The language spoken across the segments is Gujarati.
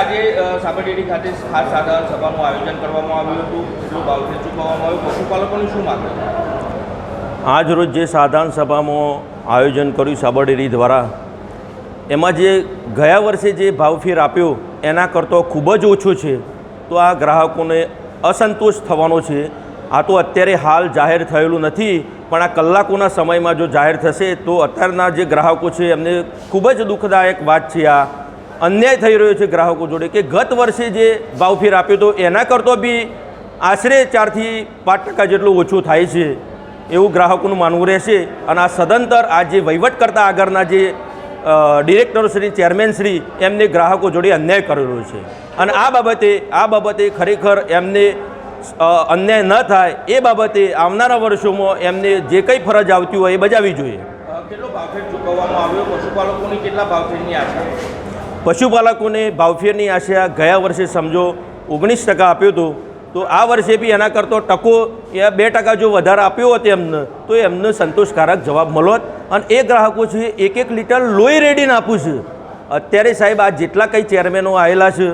આજે સાબરડેરી ખાતે ખાસ સાધારણ સભાનું આયોજન કરવામાં આવ્યું હતું. એટલું ભાવથી ચૂકવવામાં આવ્યું. પશુપાલકોની શું માંગ આજ રોજ જે સાધારણ સભામાં આયોજન કર્યું સાબરડેરી દ્વારા, એમાં જે ગયા વર્ષે જે ભાવફેર આપ્યો, એના કરતાં ખૂબ જ ઓછો છે. તો આ ગ્રાહકોને અસંતોષ થવાનો છે. આ તો અત્યારે હાલ જાહેર થયેલું નથી, પણ આ કલાકોના સમયમાં જો જાહેર થશે, તો અત્યારના જે ગ્રાહકો છે, એમને ખૂબ જ દુઃખદાયક વાત છે આ. અન્યાય થઈ રહ્યો છે ગ્રાહકો જોડે કે ગત વર્ષે જે ભાવફેર આપ્યો તો એના કરતો બી આશરે ચારથી પાંચ ટકા જેટલું ઓછું થાય છે એવું ગ્રાહકોનું માનવું રહેશે. અને આ સદંતર આ જે વહીવટ કરતા આગળના જે ડિરેક્ટર શ્રી, ચેરમેન શ્રી, એમને ગ્રાહકો જોડે અન્યાય કરેલો છે. અને આ બાબતે આ બાબતે ખરેખર એમને અન્યાય ન થાય, એ બાબતે આવનારા વર્ષોમાં એમને જે કંઈ ફરજ આવતી હોય એ બજાવવી જોઈએ. કેટલો ભાવફેર ચૂકવવામાં આવ્યો? પશુપાલકોની કેટલા ભાવફેરની આશા? પશુપાલકોને ભાવફેરની આશા ગયા વર્ષે સમજો ઓગણીસ ટકા આપ્યું હતું. તો આ વર્ષે બી એના કરતો ટકો એ બે ટકા જો વધારે આપ્યો હોત એમને, તો એમને સંતોષકારક જવાબ મળોત અને એ ગ્રાહકો છે, એક એક લીટર લોહી રેડીને આપું છે. અત્યારે સાહેબ આ જેટલા કંઈ ચેરમેનો આવેલા છે,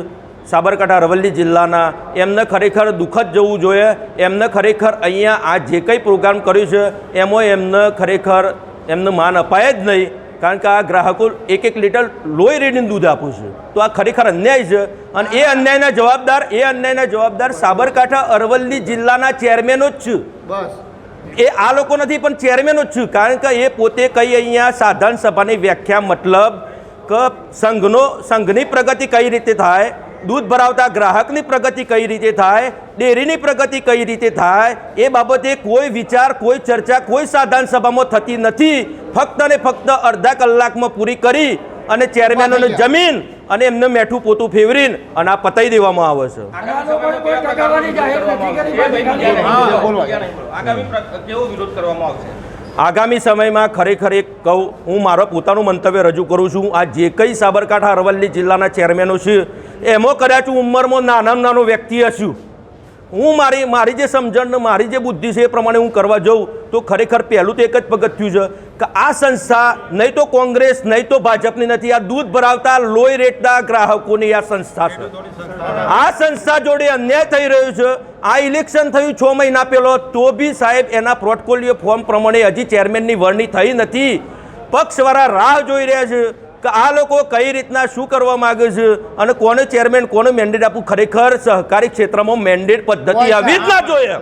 સાબરકાંઠા, અરવલ્લી જિલ્લાના, એમને ખરેખર દુઃખદ જવું જોઈએ. એમને ખરેખર અહીંયા આ જે કંઈ પ્રોગ્રામ કર્યું છે, એમાં એમને ખરેખર એમને માન અપાય જ નહીં. કારણ કે આ ગ્રાહકો એક એક લીટર લોહી રેડીને દૂધ આપું છે. તો આ ખરેખર અન્યાય છે. અને એ અન્યાયના જવાબદાર એ અન્યાયના જવાબદાર સાબરકાંઠા અરવલ્લી જિલ્લાના ચેરમેનો જ છે. બસ. એ આ લોકો નથી પણ ચેરમેનો જ છું. કારણ કે એ પોતે કઈ અહીંયા સાધારણ સભાની વ્યાખ્યા મતલબ કે સંઘનો સંઘની પ્રગતિ કઈ રીતે થાય દૂધ ભરાવતા ગ્રાહકની પ્રગતિ કઈ રીતે થાય ડેરીની પ્રગતિ કઈ રીતે થાય એ બાબતે કોઈ વિચાર કોઈ ચર્ચા કોઈ સાધારણ સભામાં થતી નથી. ફક્ત ને ફક્ત અડધા કલાકમાં પૂરી કરી અને ચેરમેનોને જમીન અને એમને મેઠું પોતું ફેવરીને અને આ પતાઈ દેવામાં આવે છે. આગામી કેવો વિરોધ કરવામાં આવશે? આગામી સમયમાં ખરેખર એક કહું, હું મારો પોતાનું મંતવ્ય રજૂ કરું છું. આ જે કંઈ સાબરકાંઠા અરવલ્લી જિલ્લાના ચેરમેનો છે, એમાં કદાચ ઉંમરમાં નાનામાં નાનો વ્યક્તિ હશું. હું મારી મારી જે સમજણ મારી જે બુદ્ધિ છે એ પ્રમાણે હું કરવા જાઉં, તો ખરેખર પહેલું તો એક જ પગથિયું છે. કે આ સંસ્થા નહીં તો કોંગ્રેસ નહીં તો ભાજપની નથી. આ દૂધ ભરાવતા લોહી રેટના ગ્રાહકોની આ સંસ્થા છે. આ સંસ્થા જોડે અન્યાય થઈ રહ્યો છે. આ ઇલેક્શન થયું છ મહિના પહેલો. તો બી સાહેબ એના પોર્ટફોલિયો ફોર્મ પ્રમાણે હજી ચેરમેનની વરણી થઈ નથી. પક્ષવાળા રાહ જોઈ રહ્યા છે કે આ લોકો કઈ રીતના શું કરવા માગે છે અને કોને ચેરમેન કોને મેન્ડેટ આપવું? ખરેખર સહકારી ક્ષેત્રમાં મેન્ડેટ પદ્ધતિ આવી જ ના જોઈએ.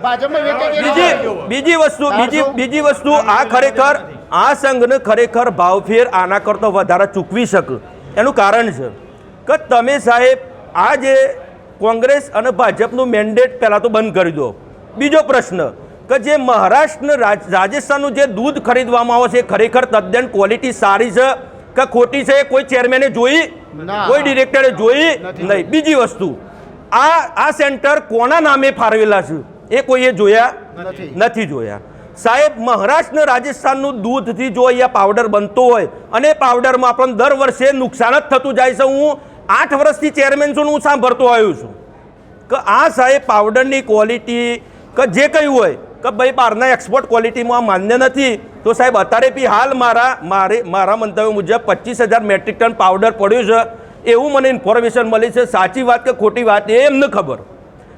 બીજી બીજી વસ્તુ બીજી બીજી વસ્તુ આ ખરેખર આ સંઘને ખરેખર ભાવફેર આના કરતાં વધારે ચૂકવી શકે. એનું કારણ છે કે તમે સાહેબ આ જે કોંગ્રેસ અને ભાજપનું મેન્ડેટ પહેલાં તો બંધ કરી દો. બીજો પ્રશ્ન કે જે મહારાષ્ટ્ર રાજ- રાજસ્થાનનું જે દૂધ ખરીદવામાં આવે છે ખરેખર તદ્દન ક્વોલિટી સારી છે કે ખોટી છે કોઈ ચેરમેને જોઈ? કોઈ ડિરેક્ટરે જોઈ? નહીં. બીજી વસ્તુ આ આ સેન્ટર કોના નામે ફાળવેલા છે એ કોઈએ જોયા. નથી જોયા. સાહેબ, મહારાષ્ટ્રને રાજસ્થાનનું દૂધથી જો અહીંયા પાવડર બનતો હોય અને પાવડરમાં આપણને દર વર્ષે નુકસાન જ થતું જાય છે. હું આઠ વર્ષથી ચેરમેન છું હું સાંભળતો આવ્યો છું કે આ સાહેબ પાવડરની ક્વોલિટી કે જે કંઈ હોય, કે ભાઈ બહારના એક્સપોર્ટ ક્વોલિટીમાં માન્ય નથી. તો સાહેબ, અત્યારે બી હાલ મારા, મારે, મારા મંતવ્ય મુજબ પચીસ હજાર મેટ્રિક ટન પાવડર પડ્યું છે. એવું મને ઇન્ફોર્મેશન મળી છે. સાચી વાત કે ખોટી વાત, એ એમને ખબર.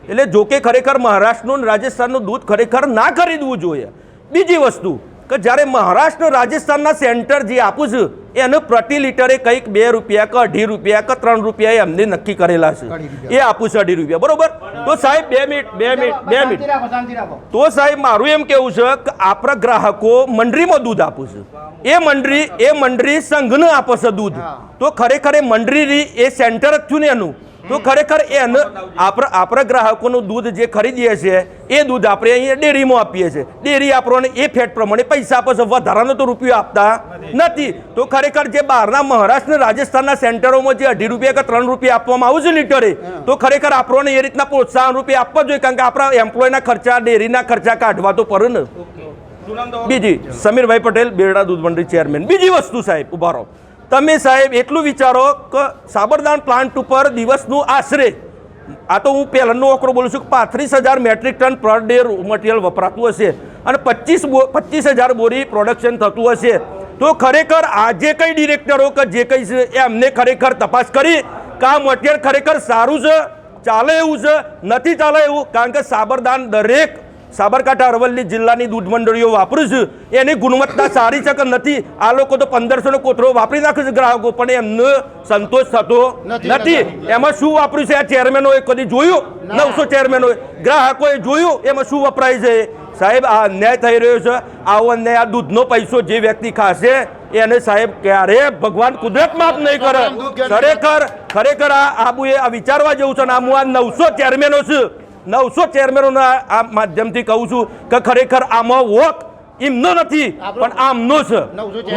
એટલે જો કે ખરેખર મહારાષ્ટ્રનું રાજસ્થાનનું દૂધ ખરેખર ના ખરીદવું જોઈએ. બીજી વસ્તુ કે જ્યારે મહારાષ્ટ્ર રાજસ્થાનના સેન્ટર જે આપું છું એનું પ્રતિ લીટરે કંઈક બે રૂપિયા કે અઢી રૂપિયા કે ત્રણ રૂપિયા એ અમને નક્કી કરેલા છે. એ આપું છું અઢી રૂપિયા. બરોબર? તો સાહેબ બે મિનિટ બે મિનિટ બે મિનિટ. તો સાહેબ મારું એમ કેવું છે કે આપણા ગ્રાહકો મંડળીમાં દૂધ આપું છું. એ મંડળી એ મંડળી સંઘને આપે છે દૂધ. તો ખરેખર એ મંડળી એ સેન્ટર જ થયું ને એનું. તો ખરેખર એને આપણા આપણા ગ્રાહકોનું દૂધ જે ખરીદીએ છીએ એ દૂધ આપણે અહીંયા ડેરીમાં આપીએ છીએ. ડેરી આપણને એ ફેટ પ્રમાણે પૈસા આપે છે વધારાનો તો રૂપિયો આપતા નથી. તો ખરેખર જે બહારના મહારાષ્ટ્ર રાજસ્થાનના સેન્ટરોમાં જે અઢી રૂપિયા કે ત્રણ રૂપિયા આપવામાં આવે છે લીટરે તો ખરેખર આપણને એ રીતના પ્રોત્સાહન રૂપિયા આપવા જોઈએ કારણ કે આપણા એમ્પ્લોયના ખર્ચા ડેરીના ખર્ચા કાઢવા તો પડે ને? બીજી સમીરભાઈ પટેલ બેરડા દૂધ મંડળી ચેરમેન બીજી વસ્તુ સાહેબ ઊભા રહો. તમે સાહેબ એટલું વિચારો કે સાબરદાન પ્લાન્ટ ઉપર દિવસનું આશરે, આ તો હું પહેલાંનો ઓકરો બોલું છું કે પાંત્રીસ હજાર metric ton per day material વપરાતું હશે અને પચીસ પચીસ હજાર બોરી પ્રોડક્શન થતું હશે. તો ખરેખર આ જે કંઈ ડિરેક્ટરો કે જે કંઈ છે એ અમને ખરેખર તપાસ કરી કે આ મટીરિયલ ખરેખર સારું છે, ચાલે એવું છે, નથી ચાલે એવું? કારણ કે સાબરદાન દરેક સાબરકાંઠા અરવલ્લી જિલ્લાની દૂધ મંડળીઓ વાપરું છું. એની ગુણવત્તા સારી છે કે નથી? આ લોકો તો પંદરસોનો કોથળો વાપરી નાખે છે ગ્રાહકો પણ એમને સંતોષ થતો નથી. એમાં શું વાપર્યું છે? આ ચેરમેનો કદી જોયું? નવસો ચેરમેનોએ ગ્રાહકોએ જોયું? એમાં શું વપરાય છે? સાહેબ આ અન્યાય થઈ રહ્યો છે. આવો અન્યાય આ દૂધનો પૈસો જે વ્યક્તિ ખાશે એને સાહેબ ક્યારે ભગવાન કુદરત માફ નહીં કરે? ખરેખર ખરેખર આ આબુ એ આ વિચારવા જેવું છે ને આ હું આ નવસો ચેરમેનો છે. નવસો ચેરમેનોના આ માધ્યમથી કહું છું કે ખરેખર આમાં વોક એમનો નથી પણ આમનો છે.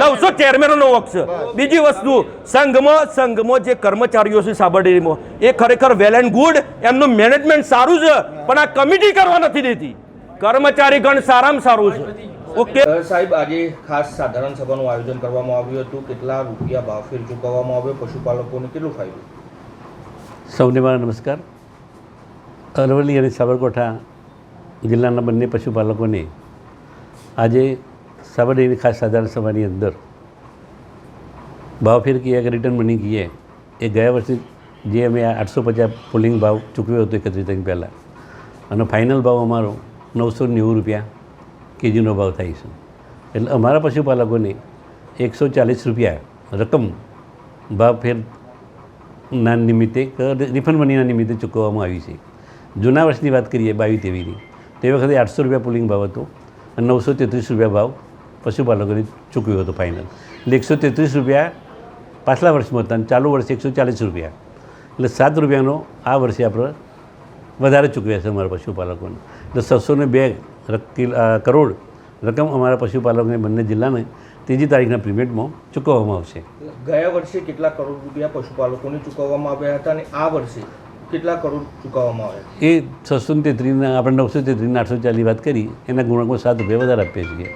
નવસો ચેરમેનોનો. વોક છે. બીજી વસ્તુ સંઘમાં સંઘમાં જે કર્મચારીઓ છે સાબરડેરીમાં એ ખરેખર વેલ એન્ડ ગુડ એમનું મેનેજમેન્ટ સારું છે પણ આ કમિટી કરવા નથી દેતી. કર્મચારી ગણ સારામાં સારું છે. ઓકે. સાહેબ આજે ખાસ સાધારણ સભાનું આયોજન કરવામાં આવ્યું હતું. કેટલા રૂપિયા ભાવફેર ચૂકવવામાં આવ્યો? પશુપાલકોને કેટલું ફાયદો? સૌને મારા નમસ્કાર. અરવલ્લી અને સાબરકાંઠા જિલ્લાના બંને પશુપાલકોને આજે સાબરડીની ખાસ સાધારણ સભાની અંદર ભાવફેર કિયા કે રિટર્ન મની કીએ એ ગયા વર્ષે જે અમે આઠસો પચાસ પોલિંગ ભાવ ચૂકવ્યો હતો એકત્રીસ તારીખ પહેલાં. અને ફાઇનલ ભાવ અમારો નવસો નેવું રૂપિયા કેજીનો ભાવ થાય છે. એટલે અમારા પશુપાલકોને એકસો ચાલીસ રૂપિયા રકમ ભાવ ના નિમિત્તે રિફંડ મનીના નિમિત્તે ચૂકવવામાં આવી છે. જૂના વર્ષની વાત કરીએ બાવીસ તેવીની તે વખતે આઠસો રૂપિયા પુલિંગ ભાવ હતો અને નવસો તેત્રીસ રૂપિયા ભાવ પશુપાલકોને ચૂકવ્યો હતો ફાઇનલ એટલે એકસો તેત્રીસ રૂપિયા પાછલા વર્ષમાં હતા અને ચાલુ વર્ષે એકસો ચાલીસ રૂપિયા. એટલે સાત રૂપિયાનો આ વર્ષે આપણે વધારે ચૂકવ્યા છે અમારા પશુપાલકોને. એટલે છસો ને બે કરોડ રકમ અમારા પશુપાલકોને બંને જિલ્લાને ત્રીજી તારીખના પેમેન્ટમાં ચૂકવવામાં આવશે. ગયા વર્ષે કેટલા કરોડ રૂપિયા પશુપાલકોને ચૂકવવામાં આવ્યા હતા અને આ વર્ષે કેટલા કરોડ ચૂકવવામાં આવે? એ છસો ને તેત્રીસના આપણે નવસો તેત્રીસના આઠસો ચાલીસ વાત કરી, એના ગુણાંકો સાત રૂપિયા વધારે આપીએ છીએ.